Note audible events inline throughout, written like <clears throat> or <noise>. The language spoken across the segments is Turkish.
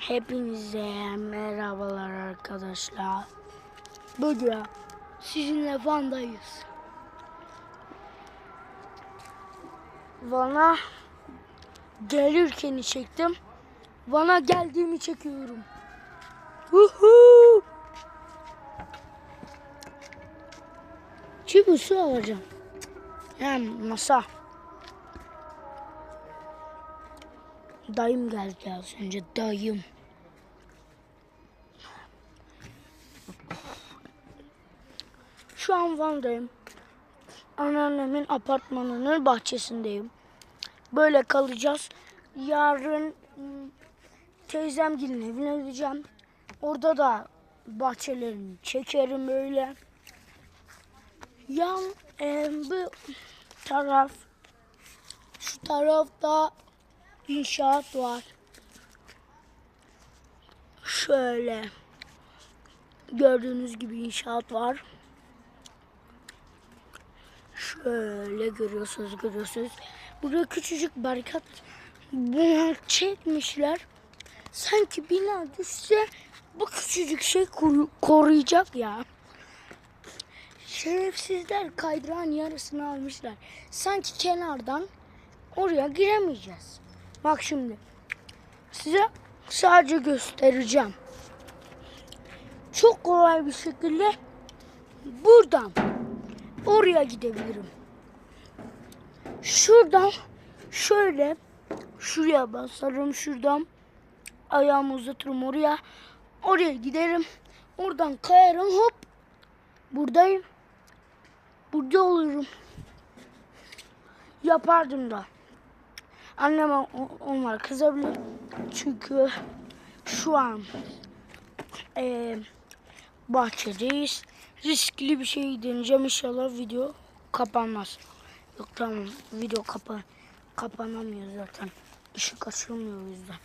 Hepinize merhabalar arkadaşlar. Bugün sizinle Van'dayız. Van'a gelirken çektim. Van'a geldiğimi çekiyorum. Uhu! Çibu su alacağım. Hem masa. Dayım geldi az önce dayım. Şu an Van'dayım. Anneannemin apartmanının bahçesindeyim. Böyle kalacağız. Yarın ım, teyzemgilin evine gideceğim. Orada da bahçelerini çekerim öyle. Yan e, bu taraf şu tarafta inşaat var. Şöyle gördüğünüz gibi inşaat var. Şöyle görüyorsunuz görüyorsunuz. Burada küçücük barikat bunlar çekmişler. Sanki bina düşse bu küçücük şey koru- koruyacak ya. Şerefsizler kaydırağın yarısını almışlar. Sanki kenardan oraya giremeyeceğiz. Bak şimdi. Size sadece göstereceğim. Çok kolay bir şekilde buradan oraya gidebilirim. Şuradan şöyle şuraya basarım şuradan ayağımı uzatırım oraya. Oraya giderim. Oradan kayarım hop. Buradayım. Burada olurum. Yapardım da. Annem onlar kızabilir. Çünkü şu an eee bahçedeyiz. Riskli bir şey deneyeceğim. İnşallah video kapanmaz. Yok tamam video kapa kapanamıyor zaten. Işık açılmıyor o yüzden.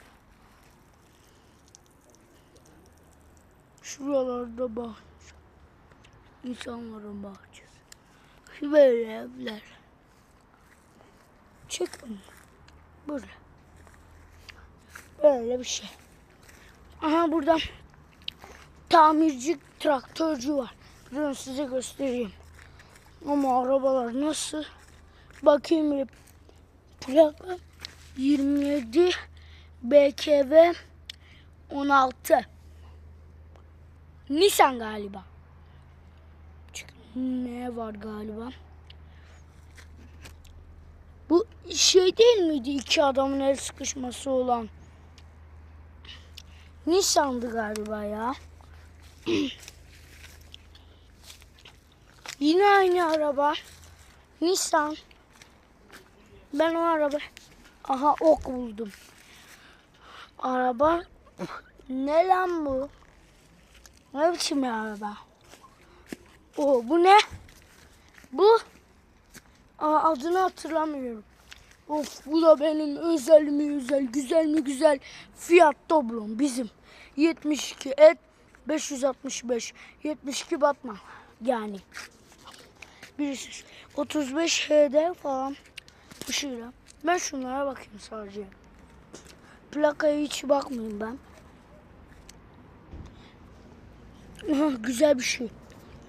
Şuralarda bahçe. İnsanların bahçesi. Böyle evler. Çıkın. Böyle. Böyle bir şey. Aha burada tamirci traktörcü var. Durun size göstereyim. Ama arabalar nasıl? Bakayım bir plaka 27 BKV 16 Nissan galiba. Çünkü ne var galiba? Bu şey değil miydi iki adamın el sıkışması olan? Nissan'dı galiba ya. <clears throat> Yine aynı araba. Nissan. Ben o araba... Aha ok buldum. Araba... Ne lan bu? Ne biçim bir araba? O bu ne? Bu... Aa, adını hatırlamıyorum. Of bu da benim özel mi özel, güzel mi güzel Fiat Doblo'm bizim. 72 et 565 72 Batman yani. Birisi 35 HD falan ışığıyla. Ben şunlara bakayım sadece. Plakaya hiç bakmayayım ben. Aha, güzel bir şey.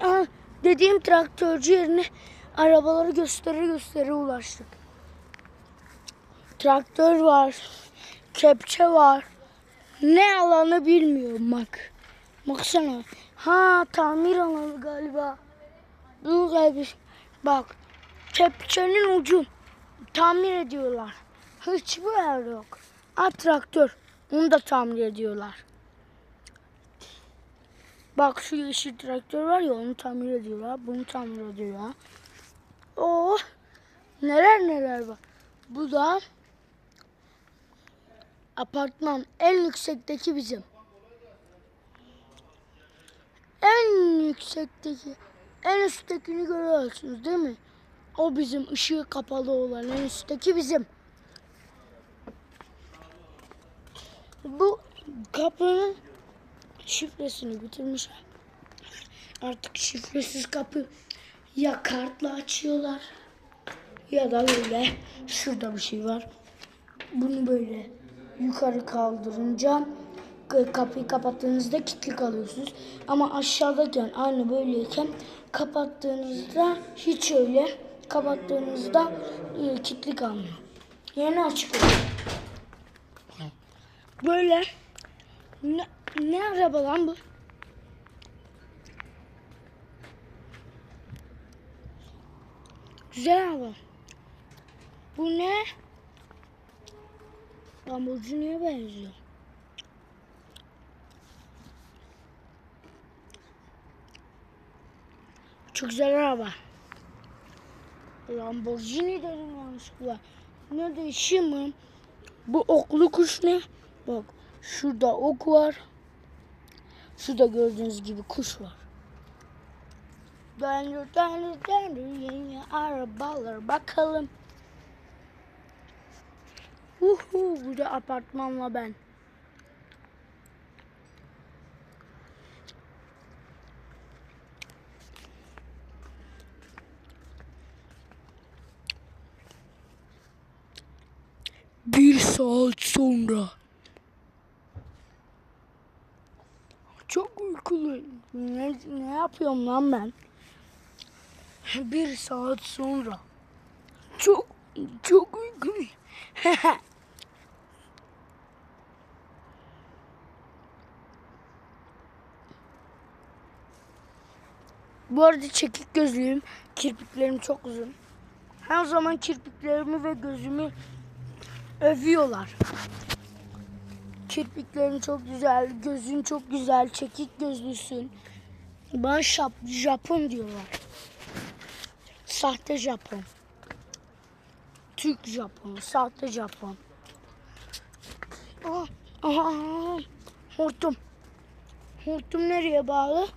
Aha, dediğim traktörcü yerine arabaları göstere göstere ulaştık. Traktör var. Kepçe var. Ne alanı bilmiyorum bak. Baksana. Ha tamir alanı galiba. Bu galiba. Bak. Kepçenin ucu. Tamir ediyorlar. Hiçbir yer yok. Ha traktör. Onu da tamir ediyorlar. Bak şu yeşil traktör var ya onu tamir ediyorlar. Bunu tamir ediyorlar. Oh. Neler neler var. Bu da apartman en yüksekteki bizim. En yüksekteki, en üsttekini görüyorsunuz değil mi? O bizim ışığı kapalı olan en üstteki bizim. Bu kapının şifresini bitirmişler. Artık şifresiz kapı ya kartla açıyorlar ya da böyle şurada bir şey var. Bunu böyle yukarı kaldırınca kapıyı kapattığınızda kilitli kalıyorsunuz. Ama aşağıdayken aynı böyleyken kapattığınızda hiç öyle kapattığınızda e, kilitli kalmıyor. Yani açık. Böyle ne, ne araba lan bu? Güzel araba. Bu ne? Lamborghini'ye benziyor. Çok güzel araba. Lamborghini dedim yanlışlıkla. Ne değişiyor mu? Bu oklu kuş ne? Bak şurada ok var. Şurada gördüğünüz gibi kuş var. Döndür döndür döndür yeni arabalar bakalım. Uhu bu da apartmanla ben. Bir saat sonra. Çok uykuluyum. Ne, ne yapıyorum lan ben? Bir saat sonra. Çok çok uykuluyum. <laughs> Bu arada çekik gözlüyüm. Kirpiklerim çok uzun. Her zaman kirpiklerimi ve gözümü övüyorlar. Kirpiklerin çok güzel, gözün çok güzel, çekik gözlüsün. Bana şap, Japon diyorlar. Sahte Japon. Türk Japon, sahte Japon. Aa, aha, aha, hortum. Hortum nereye bağlı?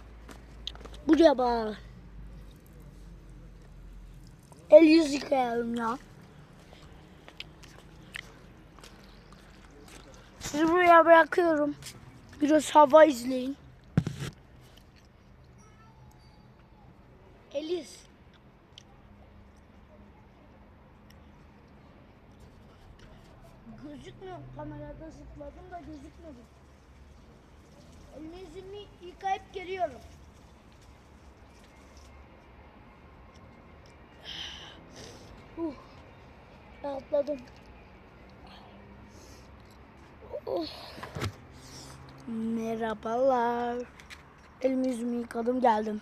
Buraya bağlı. El yüz yıkayalım ya. Sizi buraya bırakıyorum. Biraz hava izleyin. Gözükmüyor. Kamerada zıpladım da gözükmedi. Elimi yüzümü yıkayıp geliyorum. Uh, rahatladım. Oh. Merhabalar. Elimi yıkadım geldim.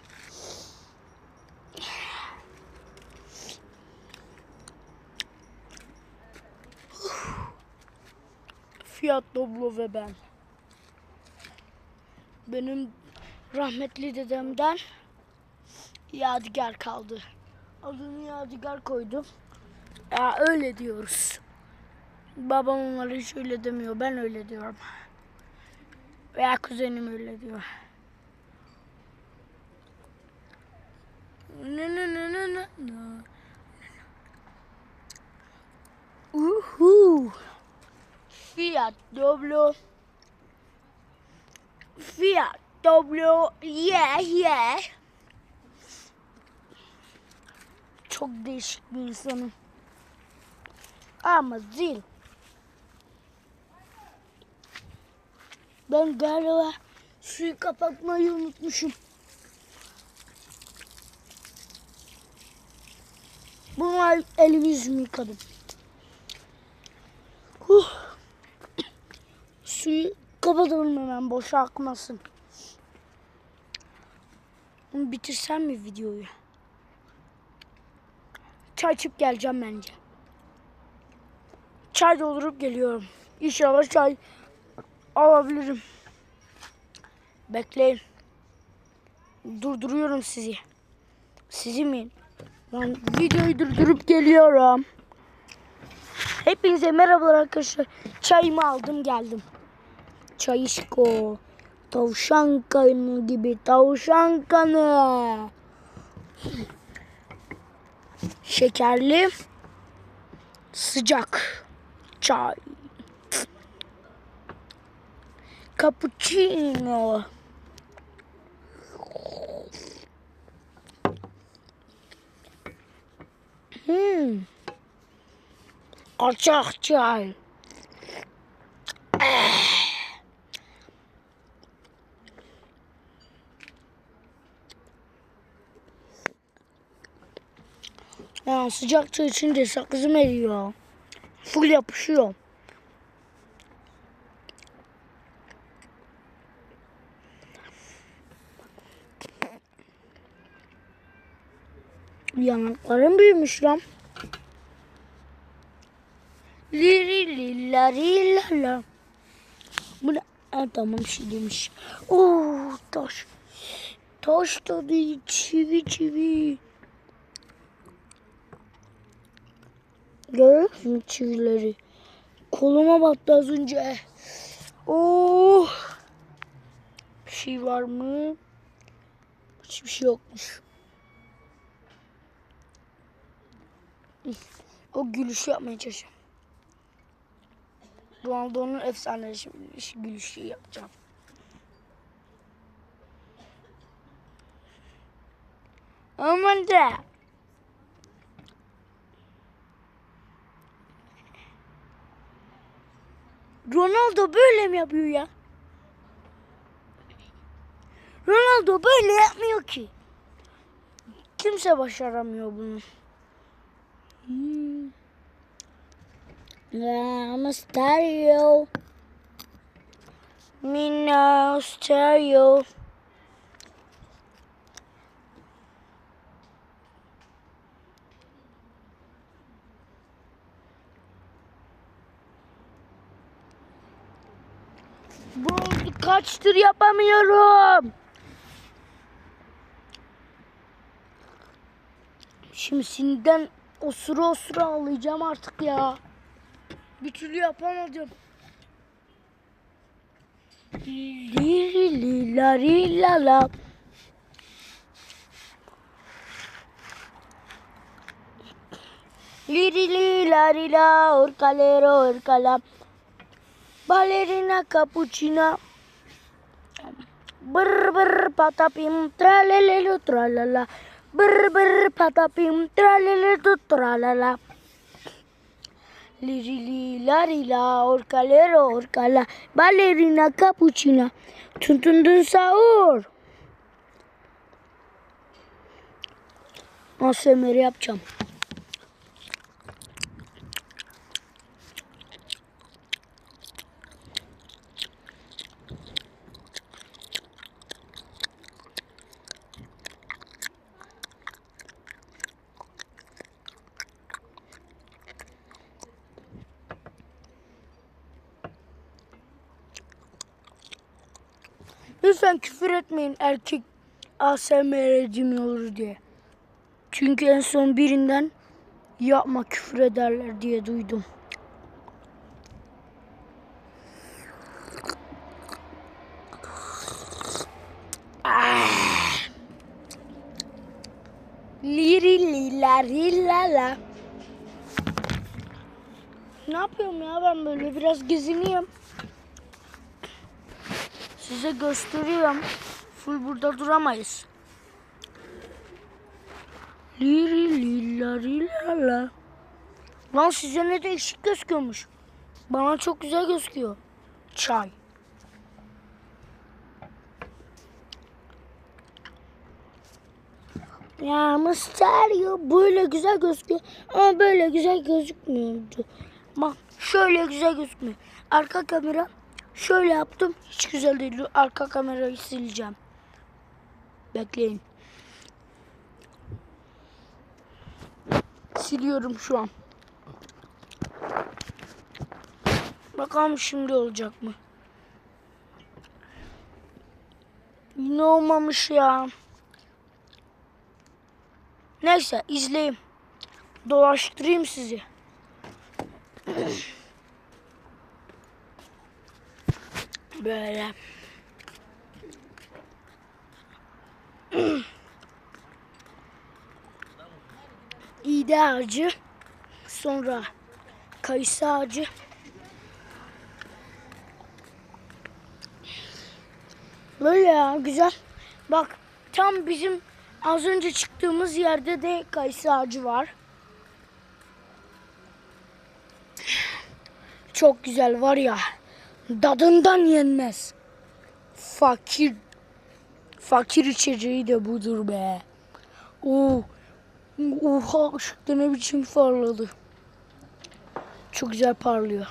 Fiyat Doblo ve ben. Benim rahmetli dedemden yadigar kaldı. Adını yadigar koydum. Ya öyle diyoruz. Babam onlara hiç öyle demiyor. Ben öyle diyorum. Veya kuzenim öyle diyor. Ne ne ne ne ne. Uhu. Fiat Doblo. Fiat Doblo. Yeah yeah. Çok değişik bir insanım. Ama zil. Ben galiba suyu kapatmayı unutmuşum. Bunlar elimi yüzümü yıkadım. Huh. Suyu kapatalım hemen boşa akmasın. Bunu bitirsem mi videoyu? Çay içip geleceğim bence. Çay doldurup geliyorum. İnşallah çay alabilirim. Bekleyin. Durduruyorum sizi. Sizi mi? Ben videoyu durdurup geliyorum. Hepinize merhabalar arkadaşlar. Çayımı aldım geldim. Çay işko. Tavşan kanı gibi tavşan kanı. Şekerli. Sıcak. Çay. Cappuccino. Hmm. Kaçak çay. Ya sıcak çay içince sakızım eriyor. Full yapışıyor. Yanaklarım büyümüş lan. Liri lilari lala. Bu ne? Ha, tamam şey demiş. Oo taş. Taş tadı çivi çivi. Görüyor musun çivileri? Koluma battı az önce. Oh. Bir şey var mı? Hiçbir şey yokmuş. O gülüşü yapmaya çalışıyorum. Ronaldo'nun efsane gülüşü yapacağım. Aman da. Ronaldo böyle mi yapıyor ya? Ronaldo böyle yapmıyor ki. Kimse başaramıyor bunu. Hmm. I'm no stereo. Bu kaçtır yapamıyorum. Şimdi sinirden osura osura ağlayacağım artık ya. Bir türlü yapamadım. Li li la la la. Li li li la li la orcalero orcala. Ballerina cappuccina. Brr brr patapim tralelelo tralala. Brr brr patapim tralelelo tralala. Lirili larila orkalero orkala. Ballerina cappuccina. Tuntundun sahur. ASMR yapacağım. Lütfen küfür etmeyin erkek ASMR'ci mi olur diye. Çünkü en son birinden yapma küfür ederler diye duydum. Liri lila lila Ne yapıyorum ya ben böyle biraz gezineyim. Size gösteriyorum. Full burada duramayız. Liri lila. Lan size ne değişik gözüküyormuş. Bana çok güzel gözüküyor. Çay. Ya Mysterio böyle güzel gözüküyor ama böyle güzel gözükmüyordu. Bak şöyle güzel gözükmüyor. Arka kamera şöyle yaptım. Hiç güzel değil. Arka kamerayı sileceğim. Bekleyin. Siliyorum şu an. Bakalım şimdi olacak mı? Yine olmamış ya. Neyse izleyeyim. Dolaştırayım sizi. <clears throat> Böyle. İğde ağacı. Sonra kayısı ağacı. Böyle ya güzel. Bak tam bizim az önce çıktığımız yerde de kayısı ağacı var. Çok güzel var ya. Dadından yenmez. Fakir fakir içeceği de budur be. Oo, Oha ışıkta ne biçim parladı. Çok güzel parlıyor.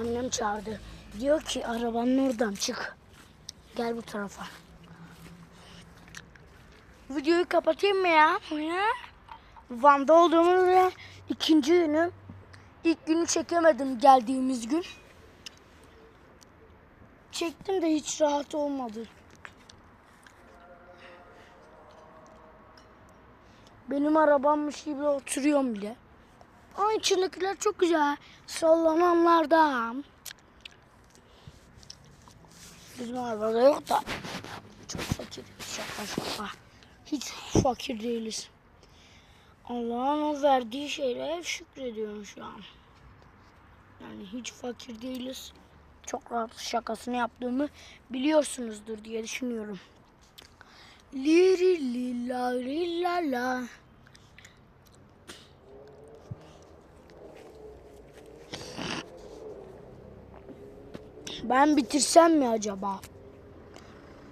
Annem çağırdı. Diyor ki arabanın oradan çık. Gel bu tarafa. Videoyu kapatayım mı ya? ya? Van'da olduğumun ve ikinci günüm. İlk günü çekemedim geldiğimiz gün. Çektim de hiç rahat olmadı. Benim arabammış gibi oturuyorum bile. Ama içindekiler çok güzel. Sallananlardan. Bizim arabada yok da. Çok fakir. Şaka şaka. Hiç fakir değiliz. Allah'ın o verdiği şeylere şükrediyorum şu an. Yani hiç fakir değiliz. Çok rahat şakasını yaptığımı biliyorsunuzdur diye düşünüyorum. Liri lila la. Ben bitirsem mi acaba?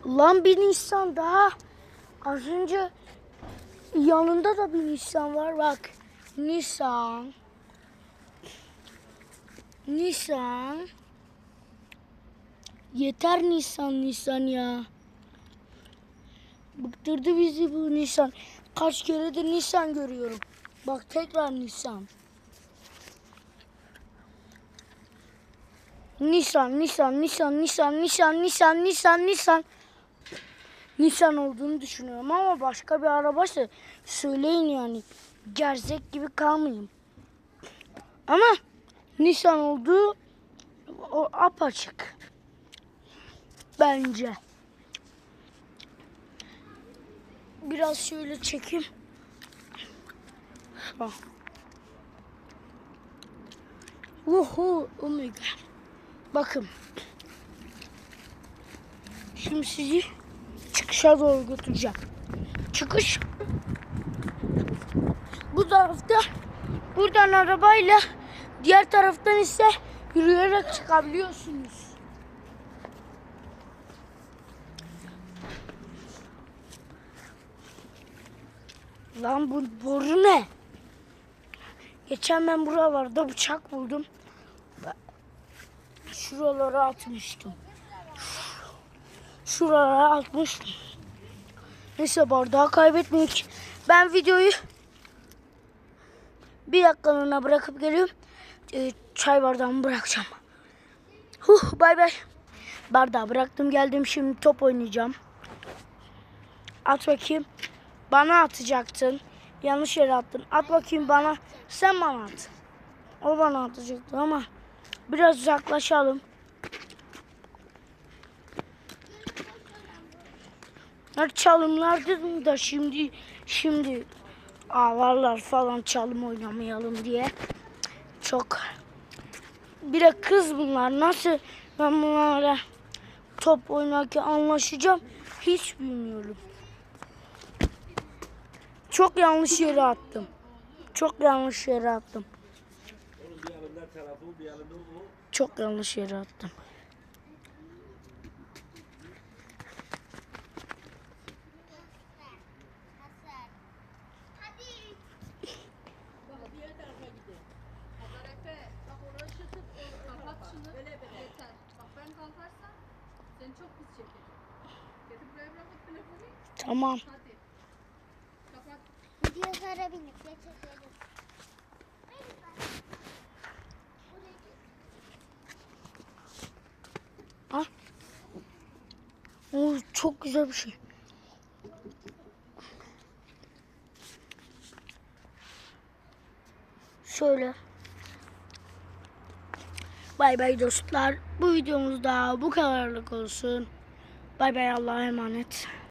Lan bir Nisan daha. Az önce yanında da bir Nisan var bak. Nisan. Nisan. Yeter Nisan Nisan ya. Bıktırdı bizi bu Nisan. Kaç keredir Nisan görüyorum. Bak tekrar Nisan. Nisan, Nisan, Nisan, Nisan, Nisan, Nisan, Nisan, Nisan. Nisan olduğunu düşünüyorum ama başka bir arabaysa söyleyin yani. Gerzek gibi kalmayayım. Ama Nisan olduğu o apaçık. Bence. Biraz şöyle çekeyim. Bak. Uhu, oh my god. Bakın. Şimdi sizi çıkışa doğru götüreceğim. Çıkış. Bu tarafta buradan arabayla diğer taraftan ise yürüyerek çıkabiliyorsunuz. Lan bu boru ne? Geçen ben buralarda bıçak buldum. Şuralara atmıştım. Şuralara atmıştım. Neyse bardağı kaybetmedik. Ben videoyu bir dakikalığına bırakıp geliyorum. Ee, çay bardağımı bırakacağım. Huh bay bay. Bardağı bıraktım geldim şimdi top oynayacağım. At bakayım. Bana atacaktın. Yanlış yere attın. At bakayım bana. Sen bana at. O bana atacaktı ama biraz uzaklaşalım. Ya çalımlar dedim da şimdi şimdi ağlarlar falan çalım oynamayalım diye. Çok bir de kız bunlar nasıl ben bunlara top oynarken anlaşacağım hiç bilmiyorum. Çok yanlış yere attım. Çok yanlış yere attım. Tarafı, bir. Çok yanlış yere attım. Efe, bak uğraşı tut, o- kapat şunu. Yeter. Bak ben kalkarsam seni çok pis çekeceğim. Getir buraya bırak telefonu. Tamam. Hadi. Kapat. Videolara binip de çekelim. Al. Oo, çok güzel bir şey. Şöyle. Bay bay dostlar. Bu videomuz da bu kadarlık olsun. Bay bay Allah'a emanet.